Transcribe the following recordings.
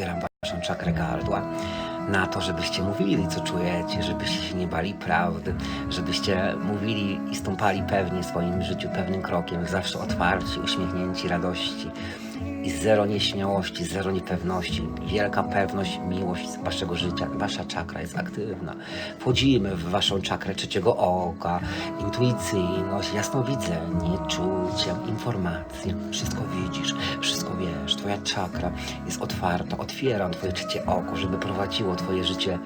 otwieram waszą czakrę gardła. Na to, żebyście mówili, co czujecie, żebyście się nie bali prawdy, żebyście mówili i stąpali pewnie w swoim życiu, pewnym krokiem, zawsze otwarci, uśmiechnięci, radości i zero nieśmiałości, zero niepewności. Wielka pewność, miłość waszego życia. Wasza czakra jest aktywna. Wchodzimy w waszą czakrę trzeciego oka, intuicyjność, jasnowidzenie, czucie, informacje. Wszystko widzisz, wszystko wiesz. Twoja czakra jest otwarta. Otwieram twoje trzecie oko, żeby prowadziło twoje życie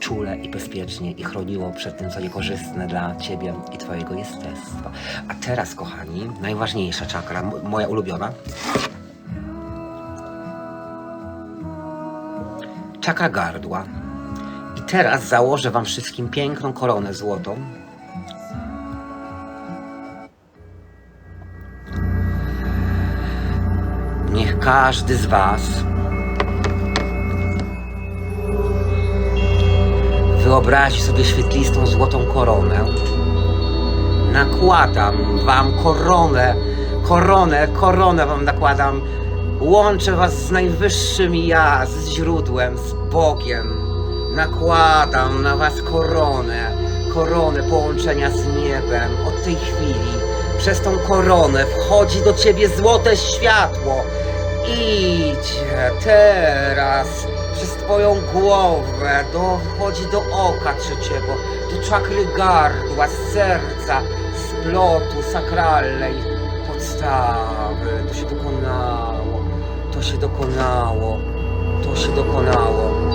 czule i bezpiecznie i chroniło przed tym, co niekorzystne dla ciebie i twojego jestestwa. A teraz, kochani, najważniejsza czakra, moja ulubiona, czakra gardła. I teraz założę Wam wszystkim piękną koronę złotą. Niech każdy z Was wyobrazi sobie świetlistą złotą koronę. Nakładam Wam koronę, koronę, koronę Wam nakładam. Łączę Was z najwyższym ja, z źródłem, z Bogiem. Nakładam na Was koronę, koronę połączenia z niebem. Od tej chwili przez tą koronę wchodzi do Ciebie złote światło. Idzie teraz przez Twoją głowę, dochodzi do oka trzeciego, do czakry gardła, serca, z plotu sakralnej podstawy. To się dokonało, się dokonało, to się dokonało,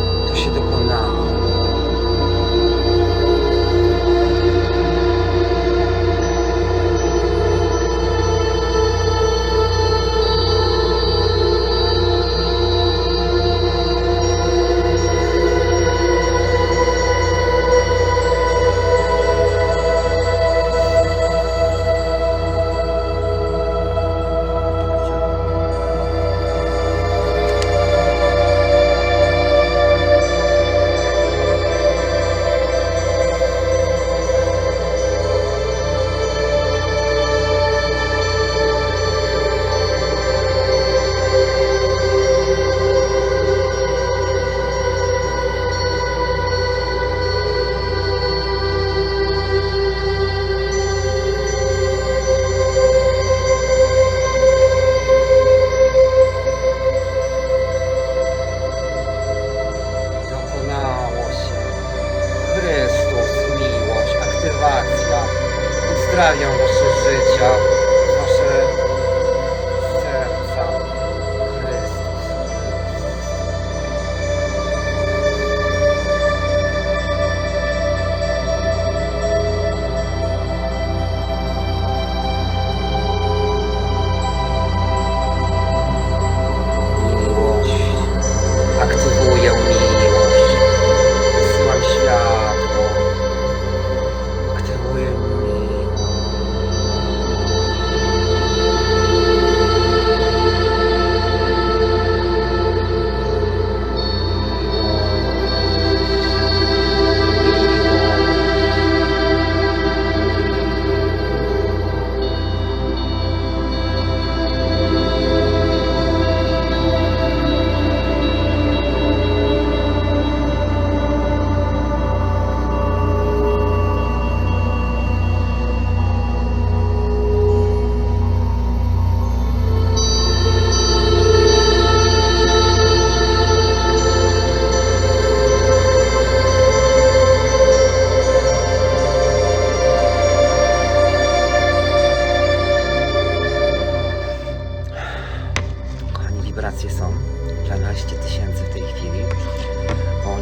zdrawiam.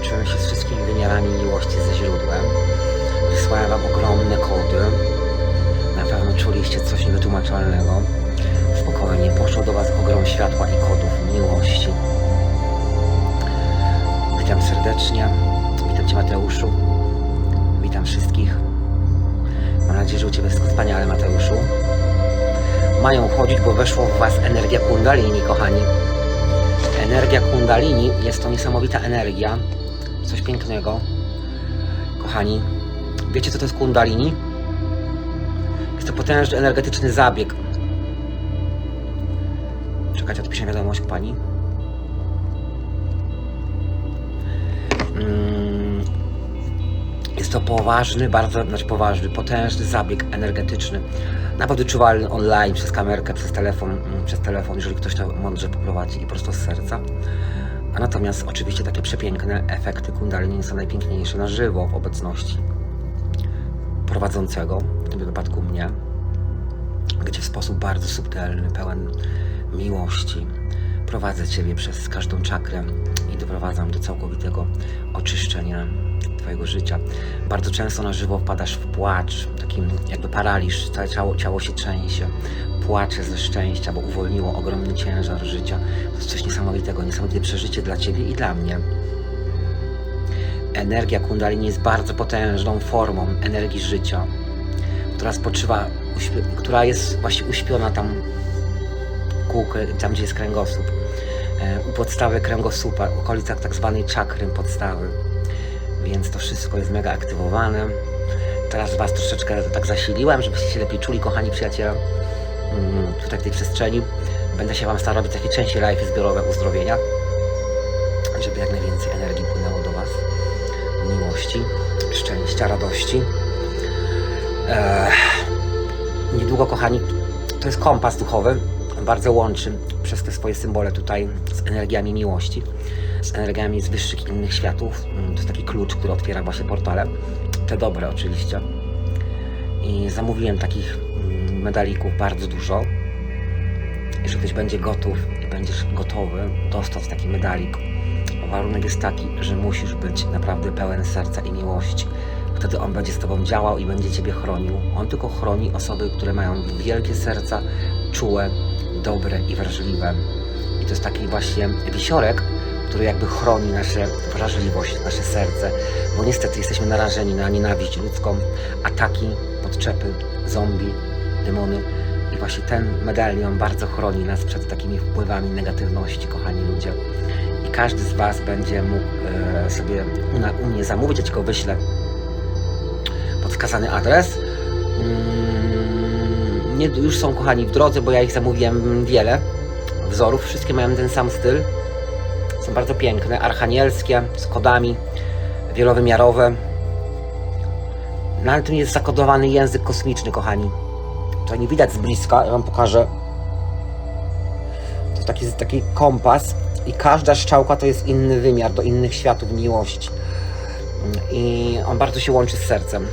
Połączyłem się z wszystkimi wymiarami miłości ze źródłem. Wysłałem Wam ogromne kody. Na pewno czuliście coś niewytłumaczalnego. Spokojnie, poszło do Was ogrom światła i kodów miłości. Witam serdecznie. Witam Cię Mateuszu. Witam wszystkich. Mam nadzieję, że u Ciebie wszystko wspaniale, Mateuszu mają chodzić, bo weszło w Was energia kundalini, kochani. Energia kundalini jest to niesamowita energia, Coś pięknego. Kochani, wiecie co to jest kundalini? Jest to potężny energetyczny zabieg. Czekać, odpiszę wiadomość pani. Mm. Jest to poważny, bardzo znaczy poważny, potężny zabieg energetyczny. Nawet wyczuwalny online, przez kamerkę, przez telefon, mm, przez telefon, jeżeli ktoś to mądrze poprowadzi i prosto z serca. Natomiast oczywiście takie przepiękne efekty kundalini są najpiękniejsze na żywo w obecności prowadzącego, w tym wypadku mnie, gdzie w sposób bardzo subtelny, pełen miłości prowadzę Ciebie przez każdą czakrę i doprowadzam do całkowitego oczyszczenia Twojego życia. Bardzo często na żywo wpadasz w płacz, taki jakby paraliż, całe ciało, ciało się trzęsie, płacze ze szczęścia, bo uwolniło ogromny ciężar życia. To jest coś niesamowitego, niesamowite przeżycie dla Ciebie i dla mnie. Energia kundalini jest bardzo potężną formą energii życia, która spoczywa, która jest właśnie uśpiona tam ku, tam gdzie jest kręgosłup, e, u podstawy kręgosłupa, w okolicach tak zwanej czakry podstawy. Więc to wszystko jest mega aktywowane. Teraz Was troszeczkę tak zasiliłem, żebyście się lepiej czuli, kochani przyjaciele, mm, tutaj w tej przestrzeni. Będę się Wam starał robić takie częściej live zbiorowe uzdrowienia, żeby jak najwięcej energii płynęło do Was, miłości, szczęścia, radości. Eee, niedługo, kochani, to jest kompas duchowy, bardzo łączy przez te swoje symbole tutaj z energiami miłości, z energiami z wyższych innych światów. Mm, To jest taki klucz, który otwiera właśnie portale. Te dobre oczywiście. I zamówiłem takich mm, medalików bardzo dużo. Jeżeli ktoś będzie gotów i będziesz gotowy dostać taki medalik, warunek jest taki, że musisz być naprawdę pełen serca i miłości. Wtedy on będzie z Tobą działał i będzie Ciebie chronił. On tylko chroni osoby, które mają wielkie serca, czułe, dobre i wrażliwe. I to jest taki właśnie wisiorek, który jakby chroni nasze wrażliwość, nasze serce, bo niestety jesteśmy narażeni na nienawiść ludzką, ataki, podczepy, zombie, demony. I właśnie ten medalion bardzo chroni nas przed takimi wpływami negatywności, kochani ludzie. I każdy z Was będzie mógł e, sobie na, u mnie zamówić, ja Ci go wyślę pod wskazany adres. Mm, Nie, już są kochani w drodze, bo ja ich zamówiłem wiele wzorów. Wszystkie mają ten sam styl. Są bardzo piękne, archanielskie, z kodami wielowymiarowe. Na tym jest zakodowany język kosmiczny, kochani. To nie widać z bliska, ja Wam pokażę. To taki, taki kompas i każda strzałka to jest inny wymiar do innych światów miłości. I on bardzo się łączy z sercem.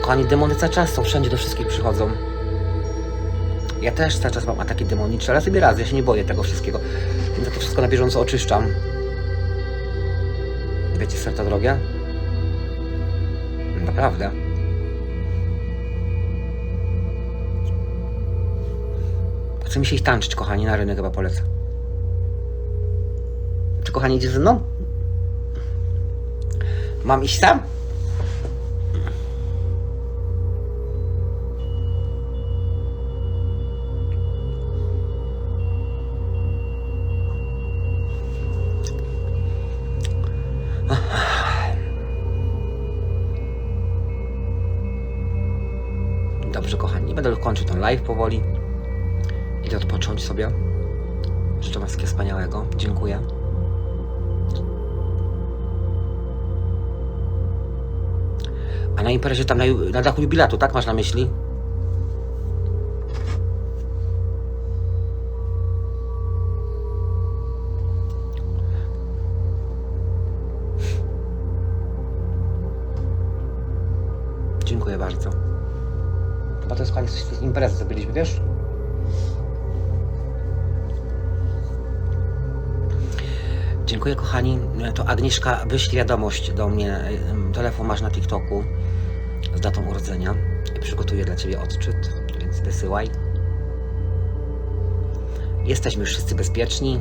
Kochani, demony cały czas są, wszędzie do wszystkich przychodzą. Ja też cały czas mam ataki demoniczne, ale sobie radzę, ja się nie boję tego wszystkiego. Więc ja to wszystko na bieżąco oczyszczam. Wiecie, serca drogie? Naprawdę. Chce mi się iść tańczyć, kochani, na rynek chyba polecę. Czy kochani idzie ze mną? Mam iść sam? Będę kończył ten live powoli. Idę odpocząć sobie. Życzę wszystkiego wspaniałego. Dziękuję. A na imprezie tam na, na dachu jubilatu, tak masz na myśli? Koniec coś z imprezy zrobiliśmy, wiesz? Dziękuję kochani. To Agnieszka, wyślij wiadomość do mnie. Telefon masz na TikToku z datą urodzenia. I przygotuję dla Ciebie odczyt, więc wysyłaj. Jesteśmy już wszyscy bezpieczni.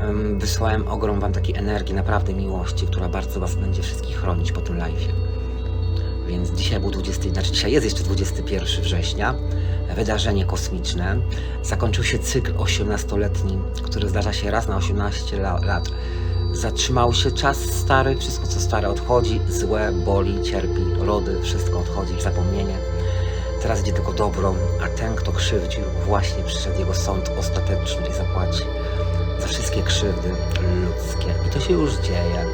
Em, Wysłałem ogrom Wam takiej energii, naprawdę miłości, która bardzo Was będzie wszystkich chronić po tym live'ie. Więc dzisiaj był 20, znaczy dzisiaj jest jeszcze 21 września, wydarzenie kosmiczne. Zakończył się cykl 18-letni, który zdarza się raz na 18 la- lat. Zatrzymał się czas stary, wszystko co stare odchodzi, złe, boli, cierpi, rody, wszystko odchodzi w zapomnienie. Teraz idzie tylko dobro, a ten, kto krzywdził, właśnie przyszedł jego sąd ostateczny i zapłaci za wszystkie krzywdy ludzkie. I to się już dzieje.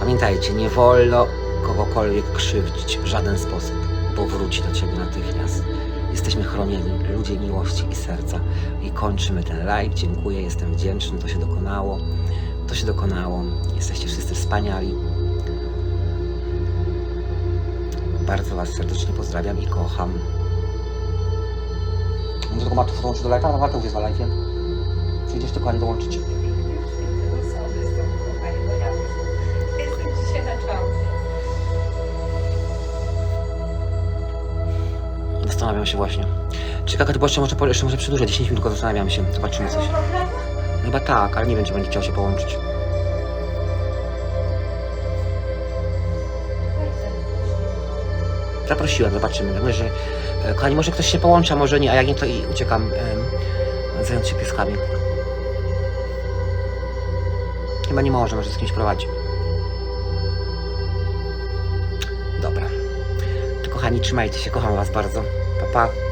Pamiętajcie, nie wolno kogokolwiek krzywdzić w żaden sposób, bo wróci do Ciebie natychmiast. Jesteśmy chronieni, ludzie miłości i serca. I kończymy ten live. Dziękuję, jestem wdzięczny, to się dokonało. To się dokonało. Jesteście wszyscy wspaniali. Bardzo Was serdecznie pozdrawiam i kocham. Może tylko Martu dołączyć do live'a? Marta już jest na live'ie. Przyjdziesz tylko Ani dołączyć. Zastanawiam się właśnie. Czy Kaka to jeszcze może, może przedłużę 10 minut, tylko zastanawiam się. Zobaczymy coś. Chyba tak, ale nie wiem, czy będzie chciał się połączyć. Zaprosiłem, zobaczymy. Mówię, że, e, kochani, może ktoś się połączy, a może nie, a jak nie, to i uciekam, em, zająć się pieskami. Chyba nie może, może z kimś prowadzi. Dobra. To kochani, trzymajcie się, kocham was bardzo. 爸。